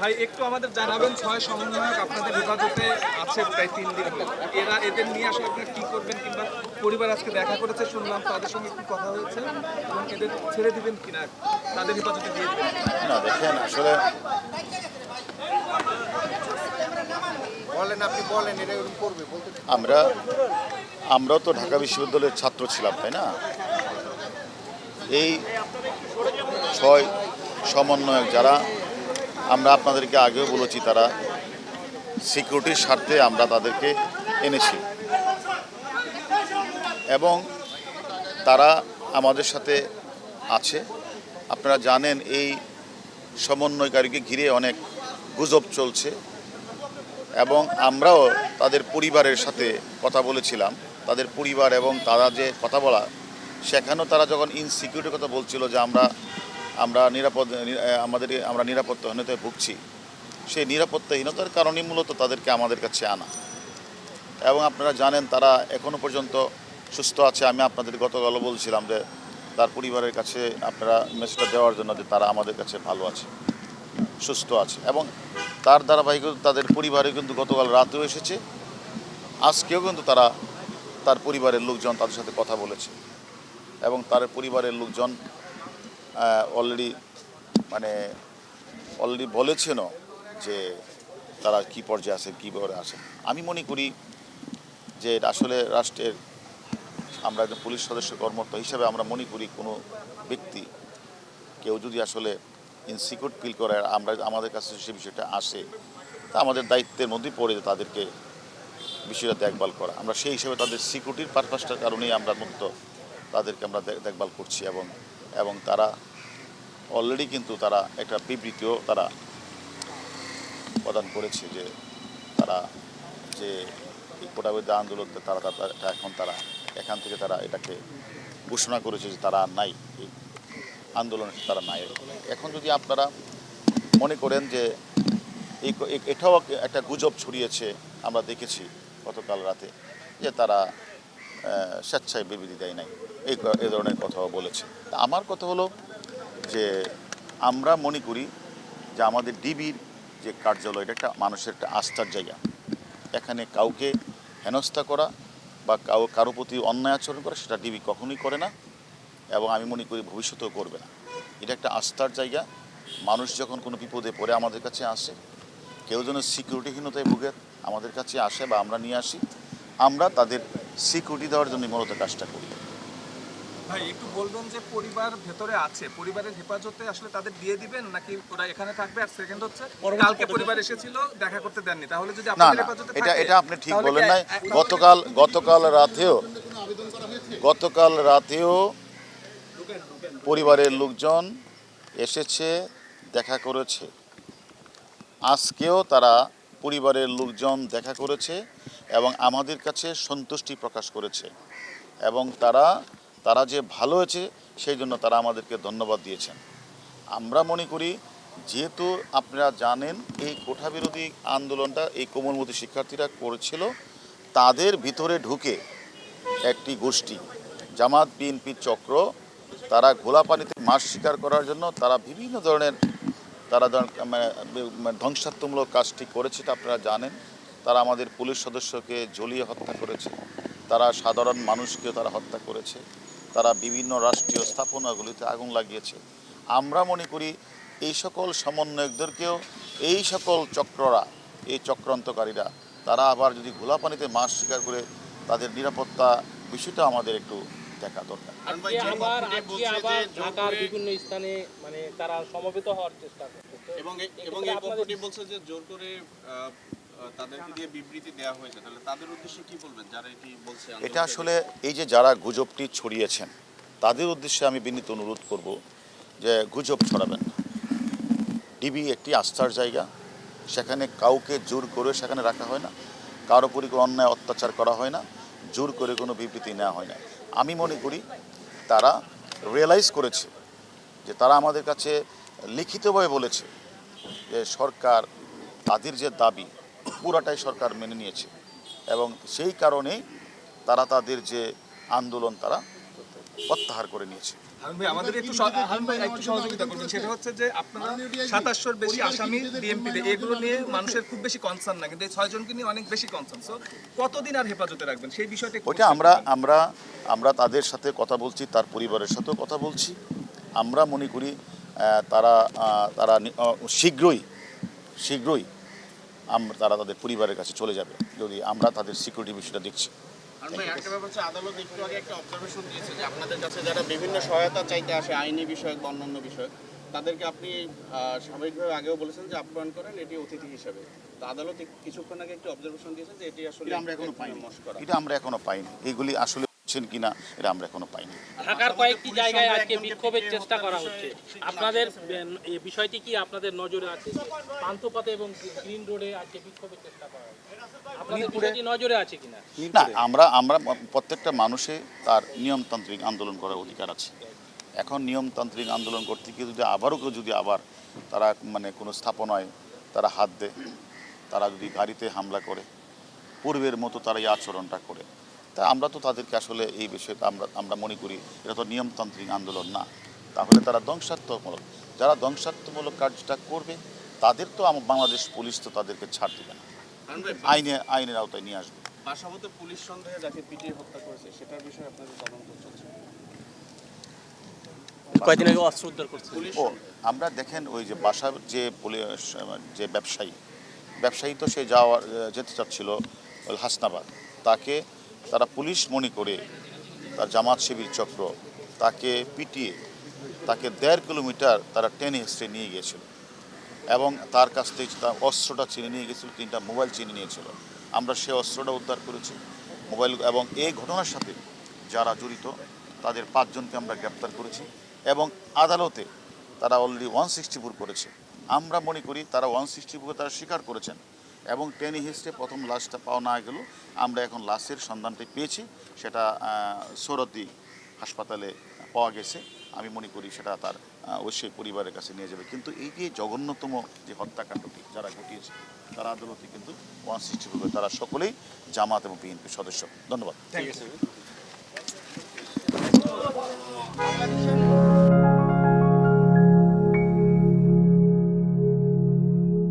ভাই একটু আমাদের জানাবেন ছয় সমন্বয়ক আপনাদের হেফাজতে আছে প্রায় তিন দিন এরা এদের নিয়ে আসলে আপনারা কি করবেন কিংবা পরিবার আজকে দেখা করেছে শুনলাম তাদের সঙ্গে কি কথা হয়েছে এবং এদের ছেড়ে দিবেন কিনা তাদের হেফাজতে দিয়ে দিবেন না দেখেন আসলে বলেন আপনি বলেন এটা এরকম করবে বলতে আমরা আমরাও তো ঢাকা বিশ্ববিদ্যালয়ের ছাত্র ছিলাম তাই না? এই ছয় সমন্বয়ক যারা আমরা আপনাদেরকে আগেও বলেছি তারা সিকিউরিটির স্বার্থে আমরা তাদেরকে এনেছি। এবং তারা আমাদের সাথে আছে। আপনারা জানেন এই সমন্বয়কারীকে ঘিরে অনেক গুজব চলছে। এবং আমরাও তাদের পরিবারের সাথে কথা বলেছিলাম। তাদের পরিবার এবং তারা যে কথা বলা, সেখানেও তারা যখন ইনসিকিউরিটির কথা বলছিল যে আমরা আমরা নিরাপদ আমাদের, আমরা নিরাপত্তাহীনতায় ভুগছি। সেই নিরাপত্তাহীনতার কারণেই মূলত তাদেরকে আমাদের কাছে আনা। এবং আপনারা জানেন, তারা এখনও পর্যন্ত সুস্থ আছে। আমি আপনাদের গতকালও বলছিলাম যে, তার পরিবারের কাছে আপনারা মেসেজটা দেওয়ার জন্য যে, তারা আমাদের কাছে ভালো আছে, সুস্থ আছে। এবং তার ধারাবাহিকতা তাদের পরিবারে কিন্তু গতকাল রাতেও এসেছে। আজকেও কিন্তু তারা তার পরিবারের লোকজন তাদের সাথে কথা বলেছে। এবং তার পরিবারের লোকজন অলরেডি মানে অলরেডি বলেছেনও যে তারা কি পর্যায়ে আছে, কী করে আছে। আমি মনে করি যে আসলে রাষ্ট্রের, আমরা একজন পুলিশ সদস্য কর্মরত হিসাবে আমরা মনে করি কোনো ব্যক্তি কেউ যদি আসলে ইনসিকিউর ফিল করে, আমরা আমাদের কাছে সে বিষয়টা আসে, তা আমাদের দায়িত্বের মধ্যেই পড়ে যে তাদেরকে বিষয়টা দেখভাল করা। আমরা সেই হিসেবে তাদের সিকিউরিটির পারপাসটার কারণেই আমরা মূলত তাদেরকে আমরা দেখ- দেখভাল করছি এবং এবং তারা অলরেডি কিন্তু তারা একটা বিবৃতিও তারা প্রদান করেছে যে তারা যে কোটাবিদ্য আন্দোলনতে তারা এখন তারা এখান থেকে তারা এটাকে ঘোষণা করেছে যে তারা নাই। এই আন্দোলনে তারা নাই এখন যদি আপনারা মনে করেন যে এটাও একটা গুজব ছড়িয়েছে, আমরা দেখেছি গতকাল রাতে, যে তারা স্বেচ্ছায় বিবৃতি দেয় নাই। এই এই ধরনের কথাও বলেছে। তা আমার কথা হলো যে আমরা মনে করি যে আমাদের ডিবির যে কার্যালয়, এটা একটা মানুষের একটা আস্থার জায়গা। এখানে কাউকে হেনস্থা করা বা কাউ, কারও প্রতি অন্যায় আচরণ করা, সেটা ডিবি কখনোই করে না এবং আমি মনে করি ভবিষ্যতেও করবে না। এটা একটা আস্থার জায়গা। মানুষ যখন কোনো বিপদে পড়ে আমাদের কাছে আসে, কেউ যেন সিকিউরিটিহীনতায় ভুগে আমাদের কাছে আসে বা আমরা নিয়ে আসি, আমরা তাদের সিকিউরিটি দেওয়ার জন্য মূলত কাজটা করি। ভাই একটু বলবেন যে পরিবার ভেতরে আছে পরিবারের হেফাজতে আসলে তাদের দিয়ে দিবেন নাকি ওরা এখানে থাকবে আর সেকেন্ড হচ্ছে? কালকে পরিবার এসেছিল দেখা করতে দেননি। তাহলে যদি আপনাদের হেফাজতে এটা এটা আপনি ঠিক বলেন নাই। গতকাল গতকাল রাতেও গতকাল রাতেও পরিবারের লোকজন এসেছে দেখা করেছে। আজকেও তারা পরিবারের লোকজন দেখা করেছে। এবং আমাদের কাছে সন্তুষ্টি প্রকাশ করেছে। এবং তারা তারা যে ভালো হয়েছে, সেই জন্য তারা আমাদেরকে ধন্যবাদ দিয়েছেন। আমরা মনে করি, যেহেতু আপনারা জানেন, এই কোঠা বিরোধী আন্দোলনটা এই কোমলমতি শিক্ষার্থীরা করেছিল, তাদের ভিতরে ঢুকে একটি গোষ্ঠী, জামাত, বিএনপি চক্র, তারা ঘোলা পানিতে মাছ শিকার করার জন্য তারা বিভিন্ন ধরনের, তারা মানে মানে ধ্বংসাত্মমূলক কাজটি করেছে তা আপনারা জানেন। তারা আমাদের পুলিশ সদস্যকে জ্বলিয়ে হত্যা করেছে। তারা সাধারণ মানুষকে তারা হত্যা করেছে। তারা বিভিন্ন রাষ্ট্রীয় স্থাপনাগুলিতে আগুন লাগিয়েছে। আমরা মনে করি এই সকল সমন্বয়কদেরকেও এই সকল চক্ররা এই চক্রান্তকারীরা তারা আবার যদি ঘোলা পানিতে মাছ শিকার করে তাদের নিরাপত্তা বিষয়টা আমাদের একটু দেখা দরকার। বিভিন্ন স্থানে মানে তারা সমবেত হওয়ার চেষ্টা করতেছে এবং এই- এবং এই পক্ষটি বলছে যে জোর করে এটা আসলে এই যে যারা গুজবটি ছড়িয়েছেন, তাদের উদ্দেশ্যে আমি বিনীত অনুরোধ করব যে গুজব ছড়াবেন না। ডিবি একটি আস্থার জায়গা, সেখানে কাউকে জোর করে সেখানে রাখা হয় না, কারও উপরই কোনো অন্যায় অত্যাচার করা হয় না, জোর করে কোনো বিবৃতি নেওয়া হয় না। আমি মনে করি তারা রিয়েলাইজ করেছে যে তারা আমাদের কাছে লিখিতভাবে বলেছে যে সরকার তাদের যে দাবি পুরাটাই সরকার মেনে নিয়েছে। এবং সেই কারণেই তারা তাদের যে আন্দোলন তারা প্রত্যাহার করে নিয়েছে। আমাদের একটু সহযোগিতা করবেন। সেটা হচ্ছে যে আপনারা সাতাশশোর বেশি আসামি ডিএমপিতে এগুলো নিয়ে মানুষের খুব বেশি কনসার্ন না কিন্তু এই ছয়জনকে নিয়ে অনেক বেশি কনসার্ন সো কতদিন আর হেফাজতে রাখবেন? সেই বিষয়টা একটু ওইটা আমরা আমরা আমরা তাদের সাথে কথা বলছি তার পরিবারের সাথেও কথা বলছি। আমরা মনে করি তারা তারা শীঘ্রই শীঘ্রই আমরা তারা তাদের পরিবারের কাছে চলে যাবে যদি আমরা তাদের সিকিউরিটি বিষয়টা দেখছি। আদালত একটু আগে একটা অবজারভেশন দিয়েছে যে আপনাদের কাছে যারা বিভিন্ন সহায়তা চাইতে আসে আইনি বিষয়ক বা অন্যান্য বিষয় তাদেরকে আপনি স্বাভাবিকভাবে আগেও বলেছেন যে আপ্যায়ন করেন এটি অতিথি হিসেবে। তো আদালত কিছুক্ষণ আগে একটু অবজারভেশন যে এটি আসলে আমরা এখনও পাইনি। এটা আমরা এখনও পাইনি। এগুলি আসলে হচ্ছেন কিনা এটা আমরা এখনও পাইনি। ঢাকার কয়েকটি জায়গায় আজকে বিক্ষোভের চেষ্টা করা হচ্ছে। আপনাদের বিষয়টি কি আপনাদের নজরে আছে? পান্থপাতে এবং গ্রিন রোডে আজকে বিক্ষোভের চেষ্টা করা হচ্ছে। নজরে আছে কিনা? না আমরা আমরা প্রত্যেকটা মানুষে তার নিয়মতান্ত্রিক আন্দোলন করার অধিকার আছে। এখন নিয়মতান্ত্রিক আন্দোলন করতে গিয়ে যদি আবারও কেউ যদি আবার তারা মানে কোনো স্থাপনায় তারা হাত দেয় তারা যদি গাড়িতে হামলা করে পূর্বের মতো তারা এই আচরণটা করে তা আমরা তো তাদেরকে আসলে এই বিষয়টা আমরা আমরা মনে করি এটা তো নিয়মতান্ত্রিক আন্দোলন না। তাহলে তারা ধ্বংসাত্মকমূলক যারা ধ্বংসাত্মমূলক কাজটা করবে তাদের তো আমার বাংলাদেশ পুলিশ তো তাদেরকে ছাড় দেবে না। আইনে আইনের আওতায় নিয়ে আসবে। বাসাবতে পুলিশ সন্দেহে যাকে পিটিয়ে হত্যা করেছে সেটার বিষয়ে আপনাদের তদন্ত চলছে। কয়েকদিন আগে অস্ত্র উদ্ধার করছে ও আমরা দেখেন ওই যে বাসার যে পুলিশ যে ব্যবসায়ী ব্যবসায়ী তো সে যাওয়ার যেতে চাচ্ছিল হাসনাবাদ। তাকে তারা পুলিশ মনে করে তার জামাত শিবির চক্র তাকে পিটিয়ে, তাকে দেড় কিলোমিটার তারা টেনে হেসড়ে নিয়ে গিয়েছিল এবং তার কাছ থেকে তার অস্ত্রটা চিনে নিয়ে গেছিল তিনটা মোবাইল চিনে নিয়েছিল। আমরা সে অস্ত্রটা উদ্ধার করেছি। মোবাইল এবং এই ঘটনার সাথে যারা জড়িত, তাদের পাঁচজনকে আমরা গ্রেপ্তার করেছি এবং আদালতে তারা অলরেডি ওয়ান সিক্সটি করেছে। আমরা মনে করি তারা ওয়ান সিক্সটি তারা স্বীকার করেছেন। এবং টেন হিস্টে প্রথম লাশটা পাওয়া না গেল, আমরা এখন লাশের সন্ধানটি পেয়েছি, সেটা সৌরতি হাসপাতালে পাওয়া গেছে। আমি মনে করি সেটা তার অবশ্যই পরিবারের কাছে নিয়ে যাবে। কিন্তু এই যে জঘন্যতম যে হত্যাকাণ্ডটি যারা ঘটিয়েছে, তারা আদালতে কিন্তু ওয়ান সিক্সটি তারা সকলেই জামাত এবং বিএনপি সদস্য। ধন্যবাদ। Thank you